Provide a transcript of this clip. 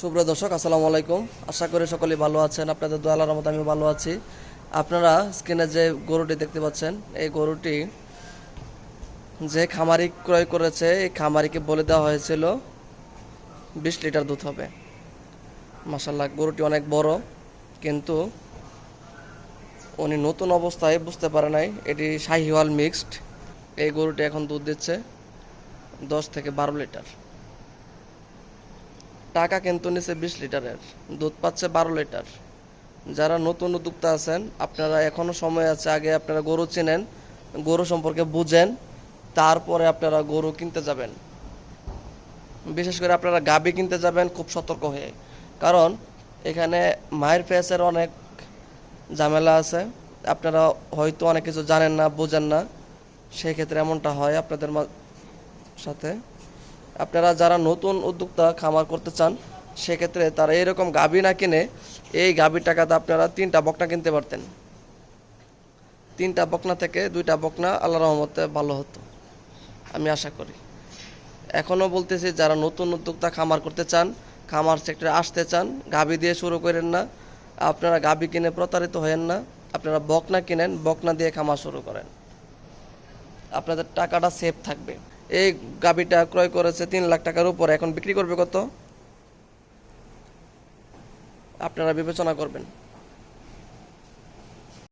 সুপ্রিয় দর্শক, আসসালামু আলাইকুম। আশা করি সকলেই ভালো আছেন। আপনাদের দোয়ালার মতো আমি ভালো আছি। আপনারা স্ক্রিনে যে গরুটি দেখতে পাচ্ছেন, এই গরুটি যে খামারি ক্রয় করেছে, এই খামারিকে বলে দেওয়া হয়েছিল, বিশ লিটার দুধ হবে। মাসাল্লাহ গরুটি অনেক বড়, কিন্তু উনি নতুন অবস্থায় বুঝতে পারে নাই, এটি শাহিওয়াল মিক্সড। এই গরুটি এখন দুধ দিচ্ছে দশ থেকে বারো লিটার। টাকা কিন্তু নিচে বিশ লিটারের, দুধ পাচ্ছে বারো লিটার। যারা নতুন উদ্যোক্তা আছেন, আপনারা এখনও সময় আছে, আগে আপনারা গরু চেনেন, গরু সম্পর্কে বুঝেন, তারপরে আপনারা গরু কিনতে যাবেন। বিশেষ করে আপনারা গাবি কিনতে যাবেন খুব সতর্ক হয়ে। কারণ এখানে মায়ের ফেসের অনেক ঝামেলা আছে। আপনারা হয়তো অনেক কিছু জানেন না, বোঝেন না। সেই ক্ষেত্রে এমনটা হয় আপনাদের সাথে। আপনারা যারা নতুন উদ্যোক্তা খামার করতে চান, সেক্ষেত্রে তারা এরকম গাভী না কিনে এই গাভীর টাকাতে আপনারা তিনটা বকনা কিনতে পারতেন। তিনটা বকনা থেকে দুইটা বকনা আল্লাহ রহমতে ভালো হতো, আমি আশা করি। এখনও বলতেছি, যারা নতুন উদ্যোক্তা খামার করতে চান, খামার সেক্টরে আসতে চান, গাভী দিয়ে শুরু করেন না, আপনারা গাভী কিনে প্রতারিত হয়েন না, আপনারা বকনা কিনেন, বকনা দিয়ে খামার শুরু করেন। আপনাদের টাকাটা সেফ থাকবে। এই গাবিটা ক্রয় করেছে তিন লাখ টাকার উপরে। এখন বিক্রি করবে কত? আপনারা বিবেচনা করবেন।